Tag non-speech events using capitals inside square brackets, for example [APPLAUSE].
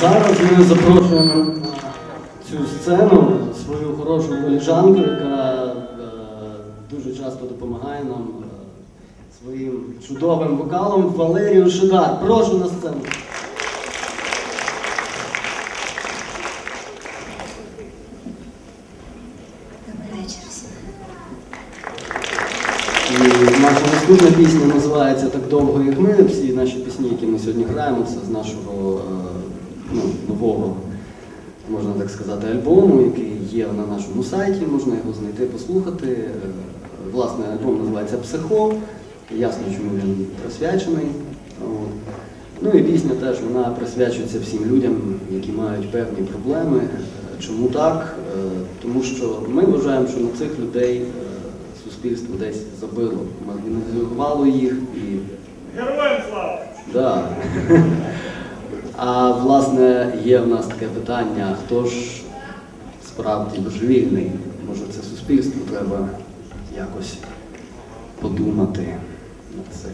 зараз ми запрошуємо на цю сцену свою хорошу коліжанку, яка е, дуже часто допомагає нам е, своїм чудовим вокалом Валерію Шидар. Прошу на сцену. Наша наступна пісня називається Так довго, як ми. Всі наші пісні, які ми сьогодні граємо, це з нашого е, можна так сказати, альбому, який є на нашому сайті, можна його знайти, послухати. Е, Власне, альбом називається Психо. Ясно, чому він присвячений. Ну і пісня теж вона присвячується всім людям, які мають певні проблеми. Е, Чому так? Е, Тому що ми вважаємо, що на цих людей суспільство десь забило, маргіналізувало їх і Героям слава! Да. [LAUGHS] А власне є в нас таке питання, хто ж справді божевільний? Може це суспільство треба якось подумати над цим.